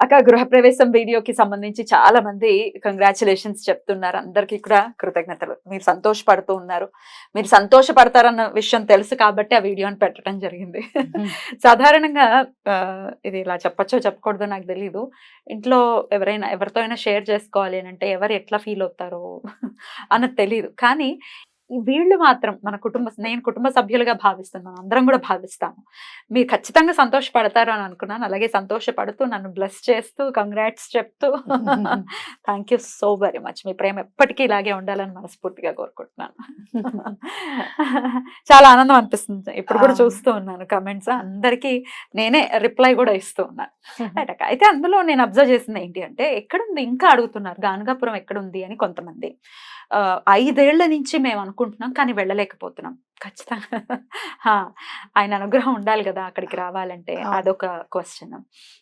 అక్క గృహప్రవేశం వీడియోకి సంబంధించి చాలా మంది కంగ్రాచులేషన్స్ చెప్తున్నారు. అందరికీ కూడా కృతజ్ఞతలు. మీరు సంతోషపడుతూ ఉన్నారు. మీరు సంతోషపడతారన్న విషయం తెలుసు కాబట్టి ఆ వీడియోని పెట్టడం జరిగింది. సాధారణంగా ఇది ఇలా చెప్పచ్చో చెప్పకూడదో నాకు తెలియదు ఇంట్లో ఎవరైనా ఎవరితో అయినా షేర్ చేసుకోవాలి అని అంటే ఎవరు ఎట్లా ఫీల్ అవుతారో అన్నది తెలియదు కానీ వీళ్ళు మాత్రం మన కుటుంబ నేను కుటుంబ సభ్యులుగా భావిస్తున్నాను. అందరం కూడా భావిస్తాము. మీరు ఖచ్చితంగా సంతోషపడతారు అని అనుకున్నాను. అలాగే సంతోషపడుతూ నన్ను బ్లెస్ చేస్తూ కంగ్రాట్స్ చెప్తూ. Thank you so very much మీ ప్రేమ ఎప్పటికీ ఇలాగే ఉండాలని మనస్ఫూర్తిగా కోరుకుంటున్నాను. చాలా ఆనందం అనిపిస్తుంది. ఇప్పుడు కూడా. చూస్తూ ఉన్నాను కమెంట్స్ అందరికీ నేనే రిప్లై కూడా ఇస్తూ ఉన్నాను. అయితే అందులో నేను అబ్జర్వ్ చేసింది ఏంటి అంటే ఎక్కడుంది? ఇంకా అడుగుతున్నారు. గానగాపురం ఎక్కడుంది? అని కొంతమంది. ఐదేళ్ళ నుంచి మేము అనుకుంటున్నాం కానీ వెళ్ళలేకపోతున్నాం ఖచ్చితంగా హా, ఆయన అనుగ్రహం ఉండాలి కదా అక్కడికి రావాలంటే. అదొక క్వశ్చన్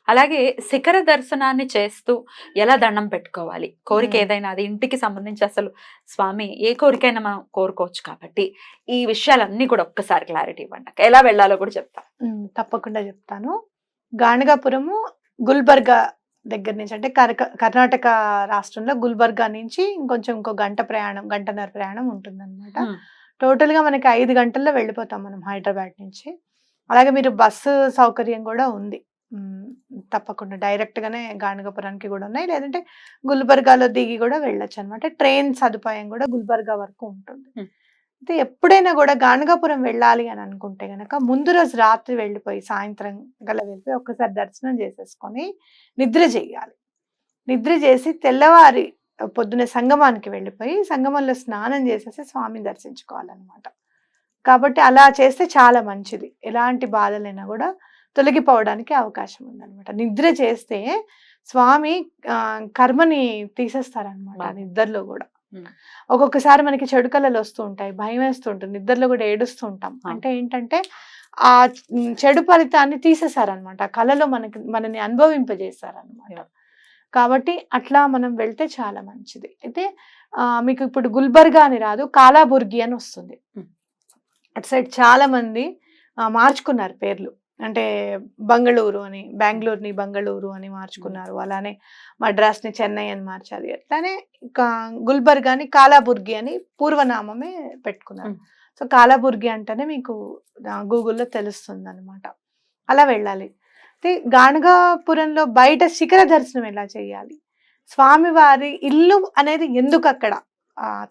అలాగే శిఖర దర్శనాన్ని చేస్తూ ఎలా దండం పెట్టుకోవాలి కోరిక. ఏదైనా అది ఇంటికి సంబంధించి అసలు స్వామి ఏ కోరికైనా మనం కోరుకోవచ్చు కాబట్టి ఈ విషయాలన్నీ కూడా ఒక్కసారి క్లారిటీ ఇవ్వండి. ఎలా వెళ్ళాలో కూడా చెప్తా ఉమ్, తప్పకుండా చెప్తాను గాణగాపురము గుల్బర్గా దగ్గర నుంచి అంటే కర్క- కర్ణాటక రాష్ట్రంలో గుల్బర్గా నుంచి ఇంకొంచెం ఇంకో గంట ప్రయాణం గంటన్నర ప్రయాణం ఉంటుందన్నమాట. మ్మ్. టోటల్గా మనకి ఐదు గంటల్లో వెళ్ళిపోతాం మనం హైదరాబాద్ నుంచి. అలాగే మీరు బస్సు సౌకర్యం కూడా ఉంది. తప్పకుండా డైరెక్ట్ గానే గాణగాపురానికి కూడా ఉన్నాయి. లేదంటే గుల్బర్గాలో దిగి కూడా వెళ్ళొచ్చు అనమాట ట్రైన్ సదుపాయం కూడా గుల్బర్గా వరకు ఉంటుంది. అయితే ఎప్పుడైనా కూడా గాణగాపురం వెళ్ళాలి అని అనుకుంటే గనక ముందు రోజు రాత్రి వెళ్ళిపోయి సాయంత్రం గల వెళ్ళిపోయి ఒక్కసారి దర్శనం చేసేసుకొని నిద్ర చేయాలి నిద్ర చేసి తెల్లవారి పొద్దున సంగమానికి వెళ్ళిపోయి సంగమంలో స్నానం చేసేసి స్వామిని దర్శించుకోవాలన్నమాట కాబట్టి అలా చేస్తే చాలా మంచిది ఎలాంటి బాధలైనా కూడా తొలగిపోవడానికి అవకాశం ఉందన్నమాట నిద్ర చేస్తే స్వామి కర్మని తీసేస్తారనమాట. నిద్రలో కూడా. ఒక్కొక్కసారి మనకి చెడు కళలు వస్తూ ఉంటాయి భయం వేస్తూ ఉంటుంది నిద్రలో కూడా ఏడుస్తూ ఉంటాం. అంటే ఏంటంటే ఆ చెడు ఫలితాన్ని తీసేశారనమాట ఆ కళలో మనకి మనని అనుభవింపజేశారనమాట. కాబట్టి అట్లా మనం వెళ్తే చాలా మంచిది. అయితే మీకు ఇప్పుడు గుల్బర్గా అని రాదు కాలాబుర్గి అని వస్తుంది. అటు సైడ్ చాలా మంది మార్చుకున్నారు పేర్లు. అంటే బంగళూరు అని బెంగళూరుని బంగళూరు అని మార్చుకున్నారు. అలానే మద్రాస్ని చెన్నై అని మార్చారు అట్లానే గుల్బర్గాని కాలాబుర్గి అని పూర్వనామమే పెట్టుకున్నారు. సో కాలాబుర్గి అంటేనే మీకు గూగుల్లో తెలుస్తుంది అనమాట అలా వెళ్ళాలి. అయితే గాణగాపురంలో బయట శిఖర దర్శనం ఎలా చేయాలి? స్వామివారి ఇల్లు అనేది ఎందుకు అక్కడ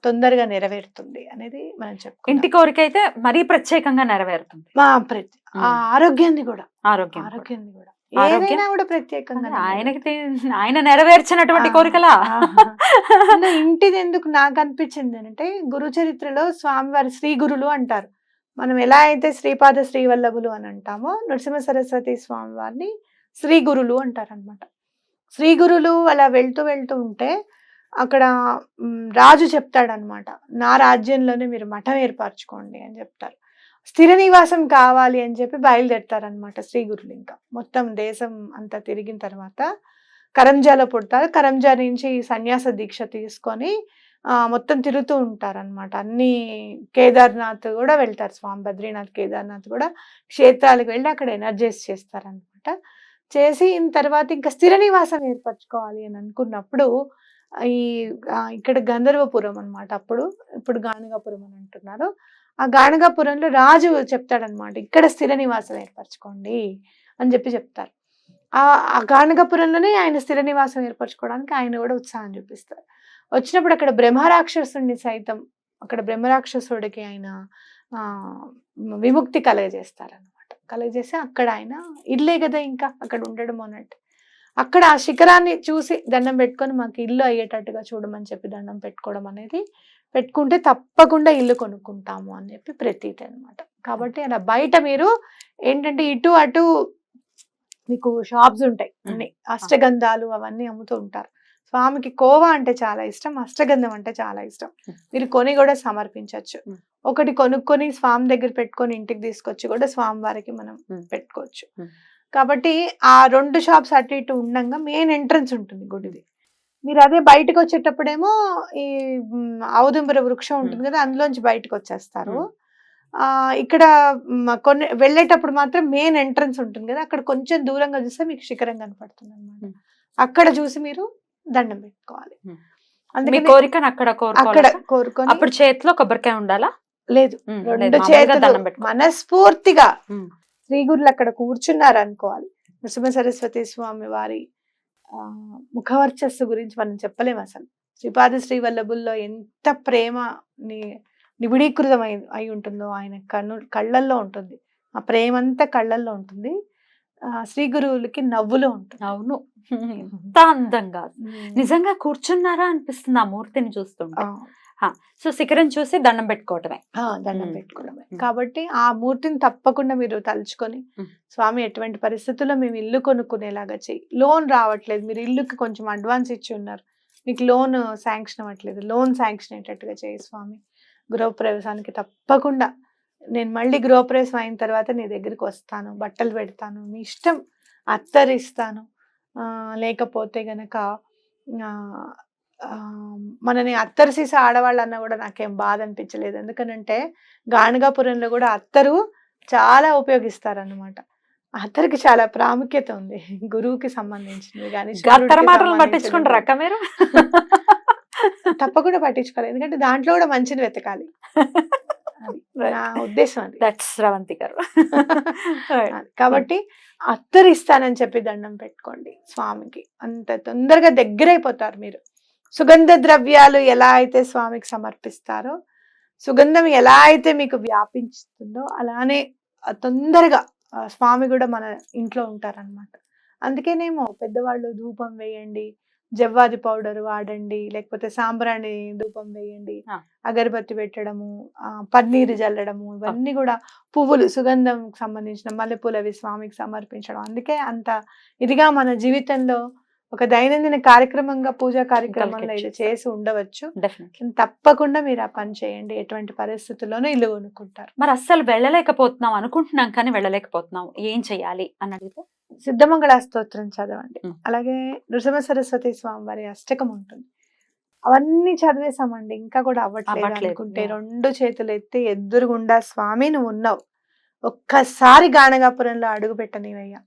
తొందరగా నెరవేరుతుంది అనేది మనం చెప్పుకుందాం. ఇంటి కోరిక అయితే మరీ ప్రత్యేకంగా నెరవేరుతుంది. మా ప్రతి. ఆరోగ్యాన్ని కూడా. ఆరోగ్యం. ఆరోగ్యాన్ని కూడా? ఏదైనా కూడా ప్రత్యేకంగా ఆయనకి ఆయన నెరవేర్చినటువంటి కోరికలా? ఇంటిది ఎందుకు నాకు అనిపించింది అంటే గురు చరిత్రలో స్వామివారి శ్రీ గురులు అంటారు. మనం ఎలా అయితే శ్రీపాద శ్రీవల్లభులు అని అంటామో నరసింహ సరస్వతి స్వామి వారిని శ్రీ గురులు అంటారు అనమాట శ్రీ గురులు అలా వెళ్తూ వెళ్తూ ఉంటే అక్కడ రాజు చెప్తాడనమాట నా రాజ్యంలోనే మీరు మఠం ఏర్పరచుకోండి అని చెప్తారు. స్థిర నివాసం కావాలి అని చెప్పి బయలుదేరతారనమాట శ్రీ గురులు ఇంకా మొత్తం దేశం అంతా తిరిగిన తర్వాత కరంజాలో పుడతారు. కరంజా నుంచి సన్యాస దీక్ష తీసుకొని మొత్తం తిరుగుతూ ఉంటారనమాట. అన్ని కేదార్నాథ్ కూడా వెళ్తారు స్వామి బద్రీనాథ్ కేదార్నాథ్ కూడా క్షేత్రాలకు వెళ్ళి అక్కడ ఎనర్జైజ్ చేస్తారనమాట. చేసి తర్వాత ఇంకా స్థిర నివాసం ఏర్పరచుకోవాలి అని అనుకున్నప్పుడు ఈ ఇక్కడ గంధర్వపురం అనమాట అప్పుడు. ఇప్పుడు గాణగాపురం అని అంటున్నారు. ఆ గాణగాపురంలో రాజు చెప్తాడనమాట ఇక్కడ స్థిర నివాసం ఏర్పరచుకోండి అని చెప్పి చెప్తారు. ఆ ఆ గాణగాపురంలోనే ఆయన స్థిర నివాసం ఏర్పరచుకోవడానికి ఆయన కూడా ఉత్సాహం చూపిస్తారు. వచ్చినప్పుడు అక్కడ బ్రహ్మరాక్షసుడిని సైతం అక్కడ బ్రహ్మరాక్షసుడికి ఆయన విముక్తి కలగజేస్తారనమాట కలగజేసి అక్కడ ఆయన ఇల్లే కదా ఇంకా అక్కడ ఉండడం అన్నట్టు అక్కడ ఆ శిఖరాన్ని చూసి దండం పెట్టుకొని మాకు ఇల్లు అయ్యేటట్టుగా చూడమని చెప్పి దండం పెట్టుకోవడం అనేది పెట్టుకుంటే తప్పకుండా ఇల్లు కొనుక్కుంటాము అని చెప్పి ప్రతీతి అన్నమాట కాబట్టి అలా బయట మీరు ఏంటంటే ఇటు అటు మీకు షాప్స్ ఉంటాయి అన్ని అష్టగంధాలు అవన్నీ అమ్ముతూ ఉంటారు స్వామికి కోవా అంటే చాలా ఇష్టం అష్టగంధం అంటే చాలా ఇష్టం. మీరు కొని కూడా సమర్పించవచ్చు. ఒకటి కొనుక్కొని స్వామి దగ్గర పెట్టుకొని ఇంటికి తీసుకొచ్చి కూడా స్వామి వారికి మనం. పెట్టుకోవచ్చు. కాబట్టి ఆ రెండు షాప్స్ అటు ఇటు ఉండంగా మెయిన్ ఎంట్రన్స్ ఉంటుంది గుడిది. మీరు అదే బయటకు వచ్చేటప్పుడేమో ఈ ఔదుంబర వృక్షం ఉంటుంది కదా అందులోంచి బయటకు వచ్చేస్తారు. ఇక్కడ కొన్ని వెళ్ళేటప్పుడు మాత్రం మెయిన్ ఎంట్రన్స్ ఉంటుంది కదా అక్కడ కొంచెం దూరంగా చూస్తే మీకు శిఖరం కనపడుతుంది అనమాట. అక్కడ చూసి మీరు దండం పెట్టుకోవాలి. అందుకని కోరికను అక్కడ అక్కడ కోరుకొని అప్పుడు చేతిలో కొబ్బరికాయ ఉండాలా? లేదు. రెండు చేతులు మనస్ఫూర్తిగా శ్రీ గురులు అక్కడ కూర్చున్నారు అనుకోవాలి నృసింహ సరస్వతి స్వామి వారి ఆ, ముఖవర్చస్సు గురించి మనం చెప్పలేము అసలు. శ్రీపాద శ్రీ వల్లభుల్లో ఎంత ప్రేమ ని నిబిడీకృతం అయి అయి ఉంటుందో ఆయన కన్ను కళ్ళల్లో ఉంటుంది. ఆ ప్రేమ అంతా కళ్ళల్లో ఉంటుంది. ఆ, శ్రీ గురువులకి నవ్వులో ఉంటుంది. అవును. ఎంత అందంగా. నిజంగా కూర్చున్నారా అనిపిస్తుంది ఆ మూర్తిని చూస్తుంటే. సో శిఖరం చూసి దండం పెట్టుకోవటమే. దండం. పెట్టుకోవడమే. కాబట్టి ఆ మూర్తిని తప్పకుండా మీరు తలుచుకొని. స్వామి ఎటువంటి పరిస్థితుల్లో మేము ఇల్లు కొనుక్కునేలాగా చెయ్యి లోన్ రావట్లేదు. మీరు ఇల్లుకి కొంచెం అడ్వాన్స్ ఇచ్చి ఉన్నారు. మీకు లోన్ శాంక్షన్ అవ్వట్లేదు. లోన్ శాంక్షన్ అయ్యేటట్టుగా చేయి స్వామి. గృహప్రవేశానికి తప్పకుండా. నేను మళ్ళీ గృహప్రవేశం అయిన తర్వాత నీ దగ్గరికి వస్తాను. బట్టలు పెడతాను. మీ ఇష్టం అత్తరిస్తాను. లేకపోతే గనక మనని అత్తరు సీసా ఆడవాళ్ళు అన్నా కూడా నాకేం బాధ అనిపించలేదు. ఎందుకనంటే గాణగాపురంలో కూడా అత్తరు చాలా ఉపయోగిస్తారన్నమాట. అత్తరికి చాలా ప్రాముఖ్యత ఉంది. గురువుకి సంబంధించింది కానీ పట్టించుకుంటారు అక్క మీరు? తప్పకుండా పట్టించుకోవాలి. ఎందుకంటే దాంట్లో కూడా మంచిని వెతకాలి. నా ఉద్దేశం అది. దట్స్ శ్రవంతి గారు. కాబట్టి అత్తరిస్తానని చెప్పి దండం పెట్టుకోండి స్వామికి. అంత తొందరగా దగ్గరైపోతారు మీరు. సుగంధ ద్రవ్యాలు ఎలా అయితే స్వామికి సమర్పిస్తారో సుగంధం ఎలా అయితే మీకు వ్యాపించుతుందో అలానే తొందరగా స్వామి కూడా మన ఇంట్లో ఉంటారన్నమాట. అందుకేనేమో పెద్దవాళ్ళు ధూపం వేయండి జవ్వాది పౌడర్ వాడండి లేకపోతే సాంబ్రాణి ధూపం వేయండి. అగరబత్తి పెట్టడము ఆ, పన్నీరు జల్లడము ఇవన్నీ కూడా పువ్వులు సుగంధం సంబంధించిన మల్లెపూలు అవి స్వామికి సమర్పించడం. అందుకే అంత ఇదిగా మన జీవితంలో ఒక దైనందిన కార్యక్రమంగా పూజా కార్యక్రమంలో ఇది చేసి ఉండవచ్చు. తప్పకుండా మీరు ఆ పని చేయండి. ఎటువంటి పరిస్థితుల్లోనూ ఇల్లు కొనుక్కుంటారు మరి అస్సలు వెళ్ళలేకపోతున్నాం అనుకుంటున్నాం కానీ వెళ్ళలేకపోతున్నాం. ఏం చెయ్యాలి అని అడిగితే? సిద్ధమంగళ స్తోత్రం చదవండి. అలాగే నృసింహ సరస్వతి స్వామి వారి అష్టకం ఉంటుంది. అవన్నీ చదివేశామండి. ఇంకా కూడా అవ్వట్లేదు అనుకుంటే. రెండు చేతులు ఎత్తి ఎదురుగుండా స్వామి నువ్వు ఉన్నావు ఒక్కసారి గానగాపురంలో అడుగు పెట్టనివయ్యా.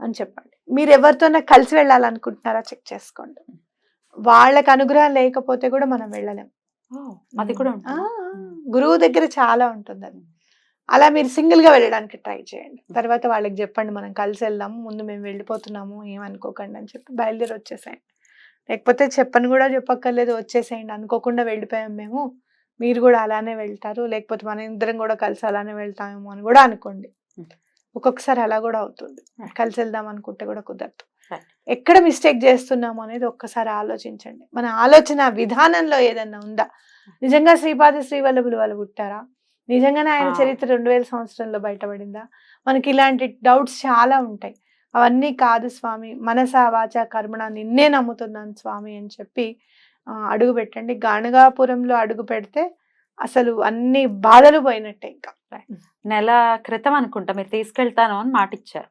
అని చెప్పండి. మీరు ఎవరితోనే కలిసి వెళ్ళాలనుకుంటున్నారా? చెక్ చేసుకోండి. వాళ్ళకి అనుగ్రహం లేకపోతే కూడా మనం వెళ్ళలేం. అది కూడా గురువు దగ్గర చాలా ఉంటుంది అది అలా మీరు సింగిల్గా వెళ్ళడానికి ట్రై చేయండి. తర్వాత వాళ్ళకి చెప్పండి మనం కలిసి వెళ్దాము ముందు మేము వెళ్ళిపోతున్నాము ఏమనుకోకండి అని చెప్పి బయలుదేరి వచ్చేసేయండి. లేకపోతే చెప్పని కూడా చెప్పక్కర్లేదు వచ్చేసేయండి అనుకోకుండా వెళ్ళిపోయాం మేము మీరు కూడా అలానే వెళ్తారు లేకపోతే మన ఇద్దరం కూడా కలిసి అలానే వెళ్తామేమో అని కూడా అనుకోండి. ఒక్కొక్కసారి అలా కూడా అవుతుంది. కలిసి వెళ్దాం అనుకుంటే కూడా కుదరదు. ఎక్కడ మిస్టేక్ చేస్తున్నాము అనేది ఒక్కసారి ఆలోచించండి. మన ఆలోచన విధానంలో ఏదన్నా ఉందా? నిజంగా శ్రీపాద శ్రీవల్లభులు వాళ్ళు పుట్టారా? నిజంగానే ఆయన. చరిత్ర రెండు వేల సంవత్సరంలో బయటపడిందా? మనకి ఇలాంటి డౌట్స్ చాలా ఉంటాయి. అవన్నీ కాదు స్వామి మనస వాచ కర్మణ నిన్నే నమ్ముతున్నాను స్వామి అని చెప్పి అడుగు పెట్టండి గాణగాపురంలో అడుగు పెడితే అసలు అన్ని బాధలు పోయినట్టే ఇంకా. నెల క్రితం అనుకుంటా మీరు తీసుకెళ్తాను అని మాట ఇచ్చారు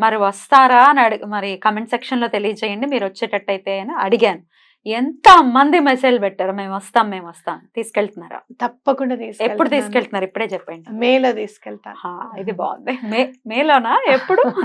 మరి వస్తారా అని అడిగి మరి కమెంట్ సెక్షన్లో తెలియజేయండి మీరు వచ్చేటట్టయితే అని అడిగాను. ఎంత మంది మెసేజ్ పెట్టారు మేము వస్తాం మేము వస్తాం తీసుకెళ్తున్నారా? తప్పకుండా ఎప్పుడు తీసుకెళ్తున్నాను. తీసుకెళ్తున్నారు? ఇప్పుడే చెప్పండి. మేలో తీసుకెళ్తాను. హా, ఇది బాగుంది. మే మేలోనా? ఎప్పుడు?